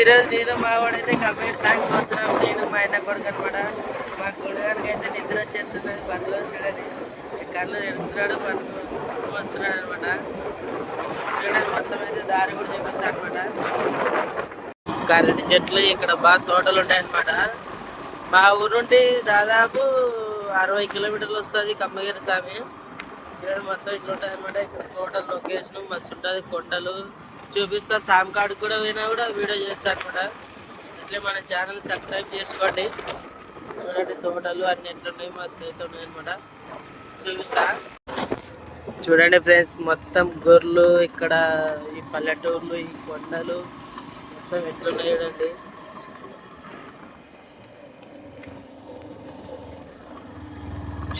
ఈరోజు నేను మా వాడైతే కంప్లీట్ సాగిపోతున్నాం నేను మా ఆయన కొడుకు అనమాట మా కొడుగానికి అయితే నిద్ర వచ్చేస్తున్నది పనులు చూడండి కళ్ళు తెలుస్తున్నాడు పనులు వస్తున్నాడు అనమాట. చూడండి మొత్తం అయితే దారి కూడా చూపిస్తాను అనమాట. కరెంట్ చెట్లు ఇక్కడ బాగా తోటలు ఉంటాయన్నమాట. మా ఊరు నుండి దాదాపు అరవై కిలోమీటర్లు వస్తుంది కమ్మగిరి స్వామి. చూడండి మొత్తం ఇట్లా ఉంటుంది అనమాట ఇక్కడ టోటల్ లొకేషన్ మస్తు ఉంటుంది. కొండలు చూపిస్తా. సామ్ కార్డు కూడా పోయినా కూడా వీడియో చేస్తా అనమాట ఇట్లే మన ఛానల్ సబ్స్క్రైబ్ చేసుకోండి. చూడండి తోటలు అన్ని ఎట్లున్నాయి మస్తు అయితే ఉన్నాయి అనమాట చూపిస్తా. చూడండి ఫ్రెండ్స్ మొత్తం గొర్రెలు ఇక్కడ ఈ పల్లెటూర్లు ఈ కొండలు మొత్తం ఎట్లున్నాయి చూడండి.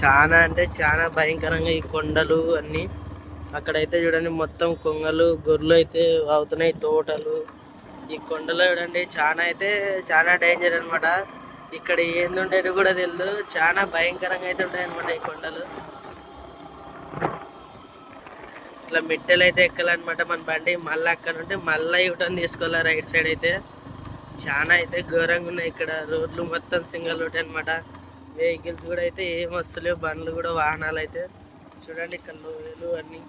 చాలా అంటే చాలా భయంకరంగా ఈ కొండలు అన్నీ. అక్కడైతే చూడండి మొత్తం కొంగలు గొర్రెలు అయితే అవుతున్నాయి తోటలు. ఈ కొండలో చూడండి చాలా అయితే చాలా డేంజర్ అన్నమాట. ఇక్కడ ఏంది ఉండేది కూడా తెలియదు చాలా భయంకరంగా అయితే ఉంటాయన్నమాట ఈ కొండలు. ఇట్లా మిట్టెలు అయితే ఎక్కాలన్నమాట మన బండి. మళ్ళీ అక్కడ ఉంటే మళ్ళీ ఇవ్వటం తీసుకోవాలి రైట్ సైడ్ అయితే. చాలా అయితే ఘోరంగా ఉన్నాయి ఇక్కడ. రోడ్లు మొత్తం సింగల్ రూట్ అనమాట వెహికల్స్ కూడా అయితే ఏం వస్తలేవు. బండ్లు కూడా వాహనాలు అయితే. చూడండి ఇక్కడ అన్నీ.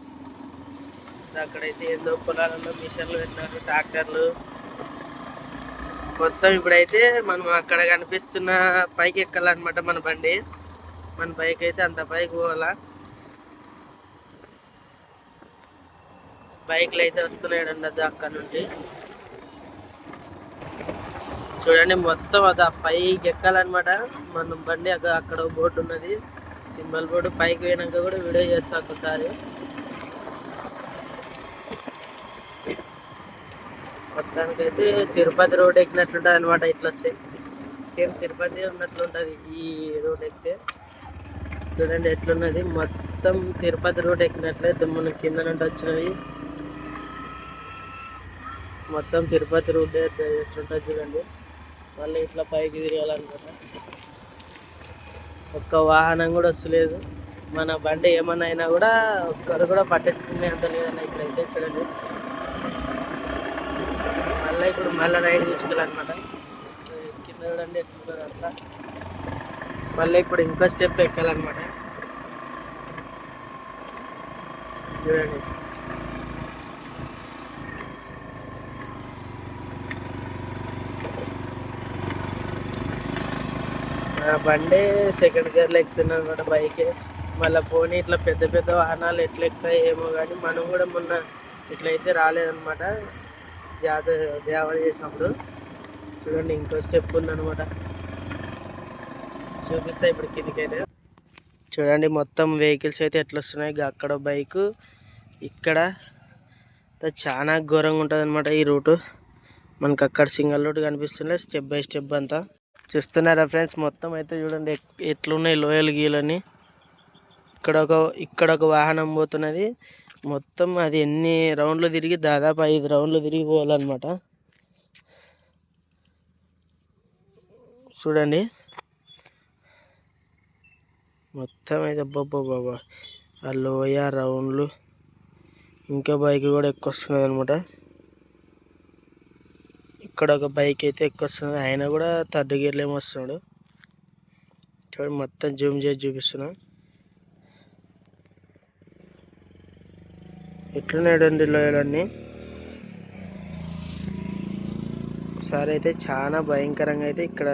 అక్కడైతే ఏందో పొలాలలో మిషన్లు పెట్టినారు ట్రాక్టర్లు. మొత్తం ఇప్పుడైతే మనం అక్కడ కనిపిస్తున్న పైకి ఎక్కాలన్నమాట మన బండి. మన పైకి అయితే అంత పైకి పోవాలా. బైక్లు అయితే వస్తున్నాయి అండి అక్కడ నుండి. చూడండి మొత్తం అది ఆ పైకి ఎక్కాలన్నమాట. మనం బండి అక్కడ బోర్డు ఉన్నది. సింబల్ బోర్డు పైకి పోయినాక కూడా వీడియో చేస్తా ఒకసారి. మొత్తానికైతే తిరుపతి రోడ్ ఎక్కినట్లుంటుంది అనమాట ఇట్లా వస్తే సేమ్ తిరుపతి ఉన్నట్లు ఉంటుంది ఈ రోడ్ ఎక్కితే. చూడండి ఎట్లున్నది. మొత్తం తిరుపతి రోడ్ ఎక్కినట్లే దుమ్మున కింద నుండి వచ్చినవి. మొత్తం తిరుపతి రోడ్ ఎట్లుంటుంది చూడండి. మళ్ళీ ఇట్లా పైకి తిరగాలనుకుంటా. ఒక్క వాహనం కూడా వస్తలేదు. మన బండి ఏమన్నా అయినా కూడా ఒక్కరు కూడా పట్టించుకునే అంత లేదన్న ఇక్కడైతే చూడండి మళ్ళీ ఇప్పుడు మళ్ళీ రైడ్ తీసుకోవాలన్నమాట కింద చూడండి ఎట్లుంటుంది అంతా మళ్ళీ ఇప్పుడు ఇంకో స్టెప్ ఎక్కాలన్నమాట. చూడండి. నా బండి సెకండ్ గేర్లో ఎక్కుతున్నాను అనమాట బైక్ మళ్ళీ పోనీ ఇట్లా పెద్ద పెద్ద వాహనాలు ఎట్లా ఎక్కుతాయి ఏమో కానీ మనం కూడా మొన్న ఇట్లయితే రాలేదనమాట జాతర దేవర చేసినప్పుడు. చూడండి ఇంకో స్టెప్ ఉందనమాట చూపిస్తా ఇప్పుడు కిందికైతే. చూడండి మొత్తం వెహికల్స్ అయితే ఎట్లా వస్తున్నాయి అక్కడ బైక్ ఇక్కడ. చాలా ఘోరంగా ఉంటుంది అనమాట ఈ రూటు. మనకు అక్కడ సింగల్ రూట్ కనిపిస్తుంది. స్టెప్ బై స్టెప్ అంతా. చూస్తున్నారా ఫ్రెండ్స్? మొత్తం అయితే చూడండి ఎట్లున్నాయి లోయలు గీలని ఇక్కడ ఒక ఇక్కడ ఒక వాహనం పోతున్నది. మొత్తం అది ఎన్ని రౌండ్లు తిరిగి దాదాపు ఐదు రౌండ్లు తిరిగి పోవాలన్నమాట. చూడండి. మొత్తం అయితే బాబా ఆ లోయ రౌండ్లు. ఇంకా బైక్ కూడా ఎక్కువ వస్తున్నది అనమాట ఇక్కడ ఒక బైక్ అయితే ఎక్కువ వస్తుంది ఆయన కూడా థర్డ్ గేర్లో ఏమో వస్తున్నాడు. చూడండి మొత్తం జూమ్ చేసి చూపిస్తున్నా. ఎట్లున్నాడండి లోయలన్నీ? ఒకసారి అయితే చాలా భయంకరంగా అయితే ఇక్కడ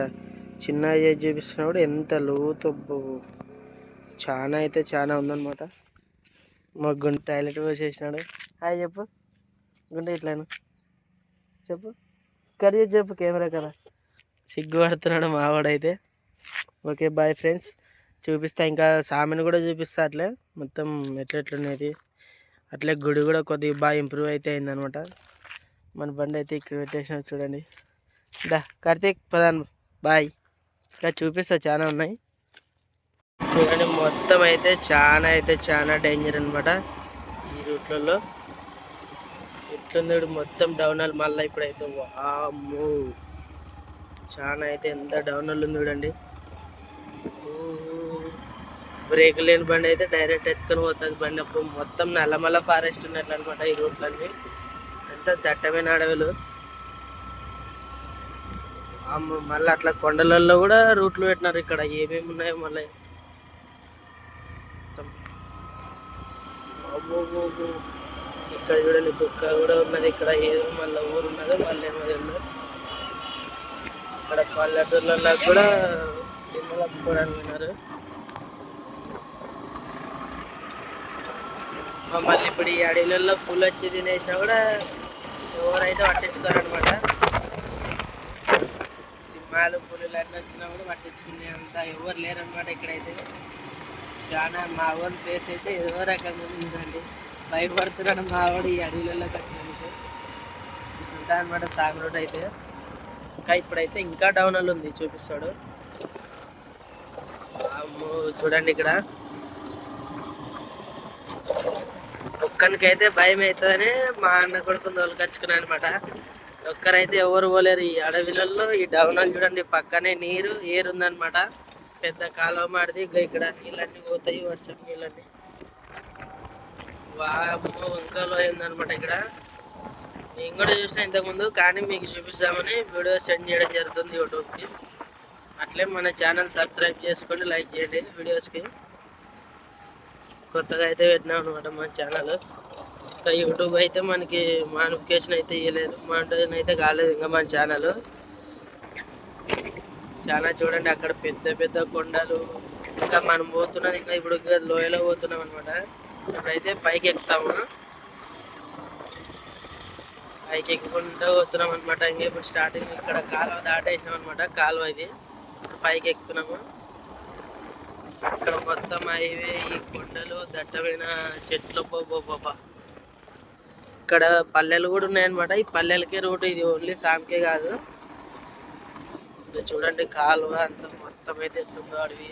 చిన్న చేసి చూపిస్తున్నా కూడా ఎంత లోతు చాలా అయితే చాలా ఉందన్నమాట. మా గుండె టాయిలెట్ పోసేసినాడు. హాయ్ చెప్పు. గుండె ఇట్లాను? చెప్పు. కర్రీ చెప్పు కెమెరా కదా సిగ్గుపడుతున్నాడు మావాడైతే ఓకే బాయ్ ఫ్రెండ్స్. చూపిస్తా ఇంకా సామెను కూడా చూపిస్తా అట్లే. మొత్తం ఎట్లెట్లున్నది అట్లే గుడి కూడా కొద్దిగా బాగా ఇంప్రూవ్ అయితే అయిందనమాట మన బండి అయితే ఇక్కడ పెట్టేసిన చూడండి. దా కార్తీక్ పదాన్ బాయ్. ఇంకా చూపిస్తా చాలా ఉన్నాయి. చూడండి మొత్తం అయితే చాలా అయితే చాలా డేంజర్ అనమాట ఈ రూట్లలో చూడు మొత్తం డౌనల్ మళ్ళీ ఇప్పుడైతే వామ్మో. చాలా అయితే ఎంత డౌనల్ ఉంది చూడండి. బ్రేక్ లేని బండి అయితే డైరెక్ట్ ఎత్తుకొని పోతుంది బండి. అప్పుడు మొత్తం నల్లమల్ల ఫారెస్ట్ ఉన్నట్లు అనమాట ఈ రూట్లన్నీ ఎంత దట్టమైన అడవులు. అమ్మ మళ్ళీ అట్లా కొండలలో కూడా రూట్లు పెట్టినారు ఇక్కడ. ఏమేమి ఉన్నాయో మళ్ళీ. అబ్బో, ఇక్కడ చూడండి కుక్క కూడా ఉన్నది ఇక్కడ ఏదో మళ్ళీ ఊరు ఉన్నది మళ్ళీ ఏమో తెలియదు. ఇక్కడ పల్లెటూర్లలో కూడా గిన్నెలు అమ్ముకోవడానికి ఉన్నారు. మళ్ళీ ఇప్పుడు ఈ అడవిలలో పూలు వచ్చి తినేసినా కూడా ఎవరైతే పట్టించుకోరనమాట సింహాలు పులులు అన్నీ వచ్చినా కూడా పట్టించుకునే అంత ఎవరు లేరనమాట ఇక్కడైతే. చాలా మా ఊరి ప్లేస్ అయితే ఏదో రకంగా ఉందండి. భయపడుతున్నాడు మా ఆవిడ ఈ అడవులలో కట్టినందుకు. ఉంటా అనమాట సాగు రోడ్ అయితే. ఇంకా ఇప్పుడైతే ఇంకా డౌన్ అల్ ఉంది చూపిస్తాడు. అమ్మో, చూడండి ఇక్కడ. ఒక్కనికైతే భయం అవుతుందని మా అన్న కొడుకుని తోలుకొచ్చుకున్నాను అనమాట ఒక్కరైతే ఎవరు పోలేరు ఈ అడవిలలో. ఈ డౌనాలు చూడండి పక్కనే నీరు ఏరుందనమాట పెద్ద కాలువ మాడిది ఇక్కడ నీళ్ళన్నీ పోతాయి వర్షం నీళ్ళన్నీ. వామ్మో వంకలో ఉందన్నమాట ఇక్కడ. నేను కూడా చూసిన ఇంతకుముందు కానీ మీకు చూపిస్తామని వీడియో సెండ్ చేయడం జరుగుతుంది యూట్యూబ్కి. అట్లే మన ఛానల్ సబ్స్క్రైబ్ చేసుకోండి లైక్ చేయండి వీడియోస్కి. కొత్తగా అయితే పెట్టినాం అనమాట మన ఛానల్. ఇంకా యూట్యూబ్ అయితే మనకి మానిఫికేషన్ అయితే ఇవ్వలేదు మానిటైజేషన్ అయితే కాలేదు ఇంకా మన ఛానల్. చాలా చూడండి అక్కడ పెద్ద పెద్ద కొండలు. ఇంకా మనం పోతున్నది ఇంకా ఇప్పుడు ఇంకా లోయలో పోతున్నాం అనమాట ఇప్పుడైతే పైకి ఎక్కుతాము. పైకి ఎక్కుకుంటూ వస్తున్నాం అనమాట ఇంకా ఇప్పుడు స్టార్టింగ్ ఇక్కడ కాలువ దాటేసినాం అనమాట కాలువ ఇది. ఇప్పుడు పైకి ఎక్కుతున్నాము. ఇక్కడ మొత్తం హైవే ఈ కొండలు దట్టమైన చెట్లు బాబా ఇక్కడ పల్లెలు కూడా ఉన్నాయన్నమాట. ఈ పల్లెలకే రూట్ ఇది. ఓన్లీ సామ్కే కాదు. చూడండి కాలువ అంత మొత్తం అయితే ఎట్లుందో అడవి.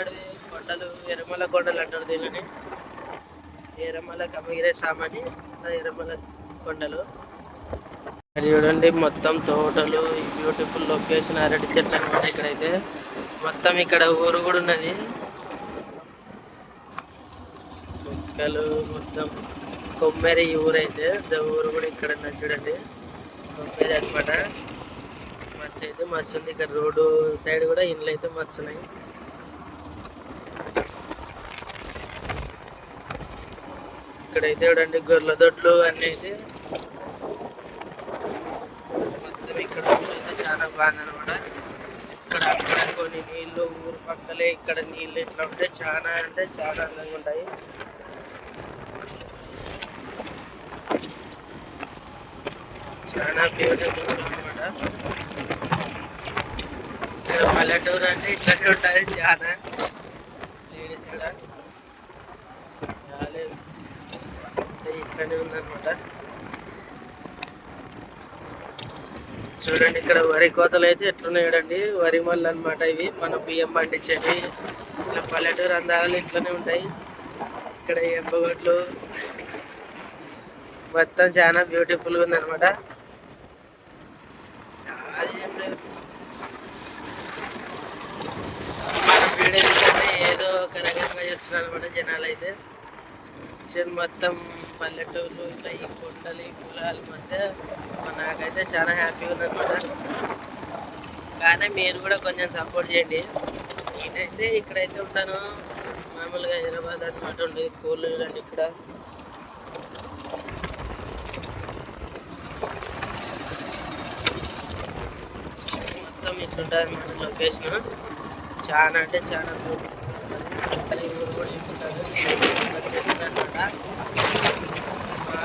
అడవి కొండలు ఎర్రమల కొండలు అంటారు దీనిని. ఎర్రమల కమగిరే సామని ఎర్రమల కొండలు. చూడండి మొత్తం తోటలు బ్యూటిఫుల్ లొకేషన్ అరటి చెట్లు అనమాట ఇక్కడైతే. మొత్తం ఇక్కడ ఊరు కూడా ఉన్నది. మొక్కలు మొత్తం కొమ్మరి ఊరైతే ఊరు ద ఊరు కూడా ఇక్కడ ఉన్నది చూడండి. కొమ్మరి అనమాట మస్తు అయితే మస్తు ఉంది. ఇక్కడ రోడ్డు సైడ్ కూడా ఇండ్లు అయితే మస్తు ఉన్నాయి. ఇక్కడైతే చూడండి గొర్రెల దొడ్లు అన్నీ అయితే. మొత్తం ఇక్కడ అయితే చాలా బాగుంది అనమాట ఇక్కడ అక్కడ కొన్ని నీళ్ళు ఊరు పక్కలే ఇక్కడ నీళ్ళు ఇట్లా ఉంటే చాలా అంటే చాలా అందంగా ఉంటాయి. చాలా బ్యూటిఫుల్ అనమాట ఇక్కడ పల్లెటూరు అంటే ఇట్లనే ఉంటుంది చాలా. లేడీస్ కూడా చాలా అంటే ఉందన్నమాట చూడండి ఇక్కడ వరి కోతలు అయితే ఎట్లున్నాయి వరి మళ్ళు అనమాట ఇవి. మనం బియ్యం పండించేవి. ఇట్లా పల్లెటూరు అందాలు ఇట్లనే ఉంటాయి. ఇక్కడ ఎంబగొడ్లు. మొత్తం చాలా బ్యూటిఫుల్ ఉంది ఉందన్నమాట. మనం వీడియో ఏదో ఒక రకంగా చేస్తున్నారు అనమాట జనాలు అయితే. వచ్చేది మొత్తం పల్లెటూరు ఇట్లా ఈ కొండలు ఈ కులాల మధ్య నాకైతే చాలా హ్యాపీగా ఉందన్నమాట. కానీ మీరు కూడా కొంచెం సపోర్ట్ చేయండి. నేనైతే ఇక్కడైతే ఉంటాను. మామూలుగా హైదరాబాద్ అనమాట ఉండేది కోళ్ళు చూడండి ఇక్కడ. మొత్తం ఇట్లుంటుంది అనమాట లొకేషన్ చాలా అంటే చాలా beautiful ఈ ఊరు కూడా చూపిస్తాను లొకేషన్ అనమాట మా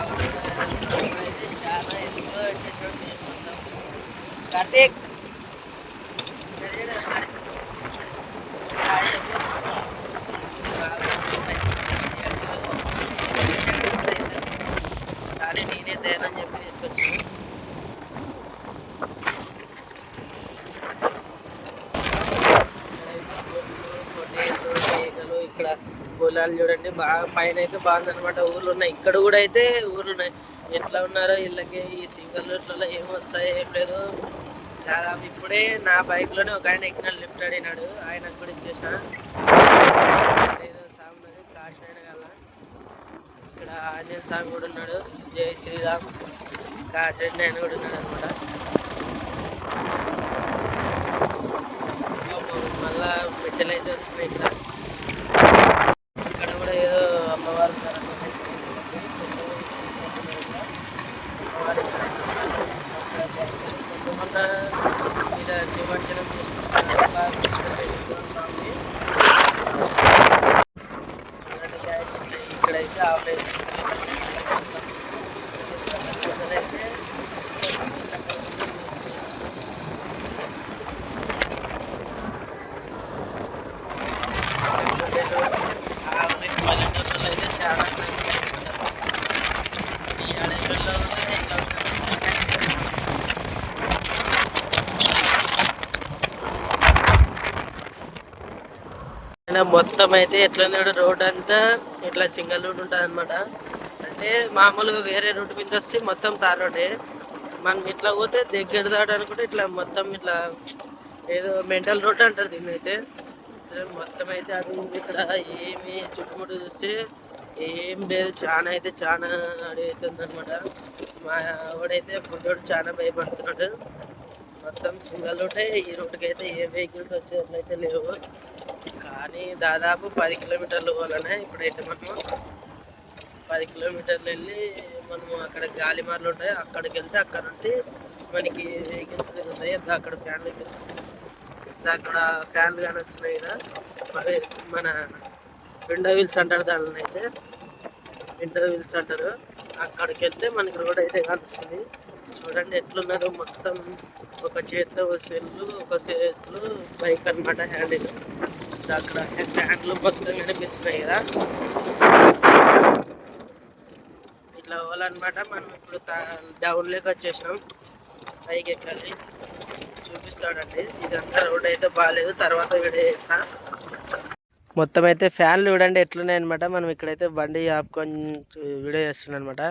ఊరు అయితే చాలా ఎంతో వచ్చేటువంటి మొత్తం కార్తీక్ కానీ నేనే తేనని చెప్పి తీసుకొచ్చాను పొలాలు చూడండి బాగా పైన అయితే బాగుందనమాట ఊర్లు ఉన్నాయి ఇక్కడ కూడా అయితే ఊర్లు ఉన్నాయి ఎట్లా ఉన్నారో వీళ్ళకి ఈ సింగిల్ రూట్లలో ఏం వస్తాయో ఏం లేదు దాదాపు ఇప్పుడే నా బైక్లోనే ఒక ఆయన ఎక్కిన లిఫ్ట్ అడిగినాడు ఆయన కూడా ఇచ్చేసిన. ఏదో స్వామి కాశ్ అయిన గల ఇక్కడ ఆంజనేయ స్వామి కూడా ఉన్నాడు జై శ్రీరామ్. కాశీనాయుడు కూడా ఉన్నాడు అనమాట మళ్ళా మెట్టెలు అయితే వస్తున్నాయి ఇక్కడ. ఇట్లా అయినా మొత్తం అయితే ఎట్లా రోడ్ అంతా? ఇట్లా సింగిల్ రూట్ ఉంటుంది అనమాట అంటే మామూలుగా వేరే రూట్ మీద వస్తే మొత్తం తార్ రోడ్డే. మనం ఇట్లా పోతే దగ్గర దాట కూడా ఇట్లా మొత్తం ఇట్లా ఏదో మెంటల్ రోడ్ అంటారు దీన్ని అయితే. మొత్తం అయితే అది ఇక్కడ. ఏమి చుట్టుముట్టు చూస్తే ఏం లేదు. చాలా అయితే చాలా అడుగుతుంది అనమాట మా ఆవిడైతే బుడ్డోడు చాలా భయపడుతున్నాడు. మొత్తం సింగల్ రూటే ఈ రూట్కి అయితే ఏ వెహికల్స్ వచ్చేట్లయితే లేవు. కానీ దాదాపు పది కిలోమీటర్లు పోవాలనే ఇప్పుడైతే మనము పది కిలోమీటర్లు వెళ్ళి మనము అక్కడ గాలిమార్లు ఉంటాయి అక్కడికి వెళ్తే అక్కడ నుండి మనకి వెహికల్స్ తిరుగుతాయి అక్కడ ఫ్యాన్లు ఎక్కిస్తాయి అక్కడ ఫ్యాన్లు కానీ వస్తున్నాయి కదా అవి మన విండో వీల్స్ అంటారు దానిని అయితే. విండో వీల్స్ అంటారు. అక్కడికి వెళ్తే మనకి రోడ్ అయితే కనిపిస్తుంది. చూడండి ఎట్లున్నారు మొత్తం. ఒక చేతిలో సెల్లు ఒక చేతిలో బైక్ అనమాట హ్యాండిల్. అక్కడ ఫ్యాన్లు మొత్తం కనిపిస్తున్నాయి కదా. ఇట్లా అవ్వాలన్నమాట. మనం ఇప్పుడు డౌన్లోకి వచ్చేసినాం. పైకి ఎక్కాలి. చూపిస్తాడండి ఇదంతా రోడ్ అయితే బాగాలేదు తర్వాత వీడియో మొత్తం అయితే ఫ్యాన్లు చూడండి ఎట్లున్నాయి అనమాట మనం ఇక్కడైతే బండి ఆపుకొని వీడియో చేస్తున్నాం అనమాట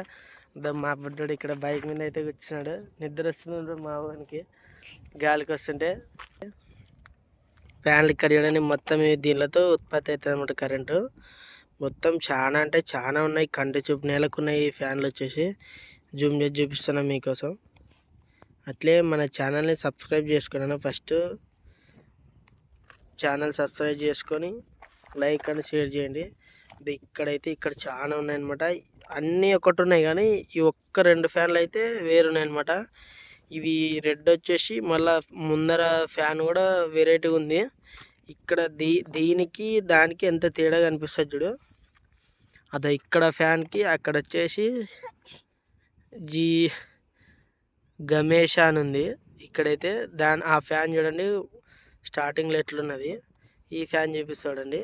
మా బుడ్డోడు ఇక్కడ బైక్ మీద అయితే కూర్చున్నాడు. నిద్ర వస్తున్నాడు మా వానికి. గాలికి వస్తుంటే. ఫ్యాన్లు ఇక్కడ చూడండి మొత్తం దీనిలతో ఉత్పత్తి అవుతుంది అనమాట కరెంటు. మొత్తం చాలా అంటే చాలా ఉన్నాయి కంటి చూపు నేలకు ఉన్నాయి ఫ్యాన్లు వచ్చేసి. జూమ్ చేసి చూపిస్తున్నాం మీకోసం. అట్లే మన ఛానల్ని సబ్స్క్రైబ్ చేసుకున్నాను ఫస్ట్. ఛానల్ సబ్స్క్రైబ్ చేసుకొని లైక్ అని షేర్ చేయండి. ఇది ఇక్కడైతే ఇక్కడ చాలా ఉన్నాయన్నమాట. అన్నీ ఒకటి ఉన్నాయి కానీ ఈ ఒక్క రెండు ఫ్యాన్లు అయితే వేరున్నాయన్నమాట. ఇవి రెడ్ వచ్చేసి మళ్ళా ముందర ఫ్యాన్ కూడా వెరైటీగా ఉంది. ఇక్కడ దీ దీనికి దానికి ఎంత తేడా కనిపిస్తుంది చూడు. అదే ఇక్కడ ఫ్యాన్కి అక్కడ వచ్చేసి జీ గమేష్ అని ఉంది. ఇక్కడైతే దాని ఆ ఫ్యాన్ చూడండి స్టార్టింగ్లో ఎట్లున్నది. ఈ ఫ్యాన్ చూపిస్తాడండి.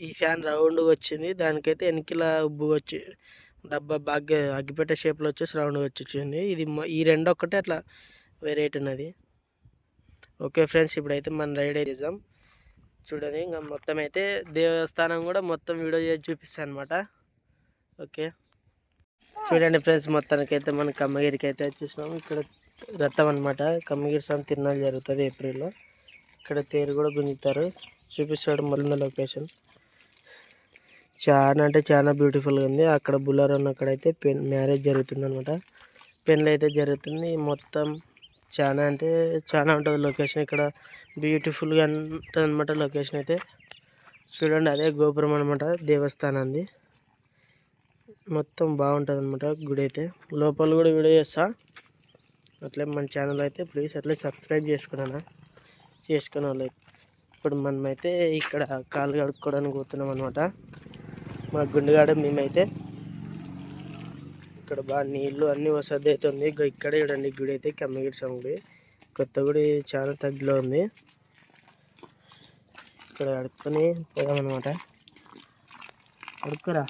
ఈ ఫ్యాన్ రౌండ్గా వచ్చింది. దానికైతే వెనకల ఉబ్బు వచ్చి డబ్బా బాగా అగ్గిపెట్టే షేప్లో వచ్చేసి రౌండ్గా వచ్చి వచ్చింది ఇది ఈ రెండు ఒక్కటే అట్లా వెరైటీ ఉన్నది. ఓకే ఫ్రెండ్స్ ఇప్పుడైతే మన రైడ్ చేద్దాం. చూడండి ఇంకా మొత్తం అయితే దేవస్థానం కూడా మొత్తం వీడియో చేసి చూపిస్తాను అనమాట ఓకే. చూడండి ఫ్రెండ్స్ మొత్తానికి అయితే మన కమ్మగిరికి అయితే వచ్చేసినాం. ఇక్కడ రథం అనమాట కమ్మగిరి స్వామి తిరునాళ్ళు జరుగుతుంది ఏప్రిల్లో. ఇక్కడ తేరు కూడా గుంజుతారు చూపిస్తాడు మళ్ళీ లొకేషన్. చాలా అంటే చాలా బ్యూటిఫుల్గా ఉంది. అక్కడ బుల్లర్ అక్కడైతే పెన్ మ్యారేజ్ జరుగుతుంది అనమాట పెళ్ళి అయితే జరుగుతుంది. మొత్తం చాలా అంటే చాలా ఉంటుంది లొకేషన్. ఇక్కడ బ్యూటిఫుల్గా ఉంటుంది అనమాట లొకేషన్ అయితే. చూడండి అదే గోపురం అనమాట దేవస్థానంది. మొత్తం బాగుంటుంది అనమాట గుడి అయితే. లోపల కూడా వీడియో చేస్తా. అట్లే మన ఛానల్ అయితే ప్లీజ్ అట్లే సబ్స్క్రైబ్ చేసుకున్నాను చేసుకునే వాళ్ళు ఇప్పుడు మనమైతే ఇక్కడ కాలు కడుక్కోవడానికి పోతున్నాం అనమాట మా గుండెగాడ మేమైతే ఇక్కడ బాగా నీళ్ళు అన్నీ వసతి అవుతుంది ఇక్కడ చూడండి గుడి అయితే కమ్మగిరి స్వామి గుడి. కొత్త గుడి చాలా తగ్గిలో ఉంది. ఇక్కడ అడుక్కొని పోదామన్నమాట. అడుక్కురా?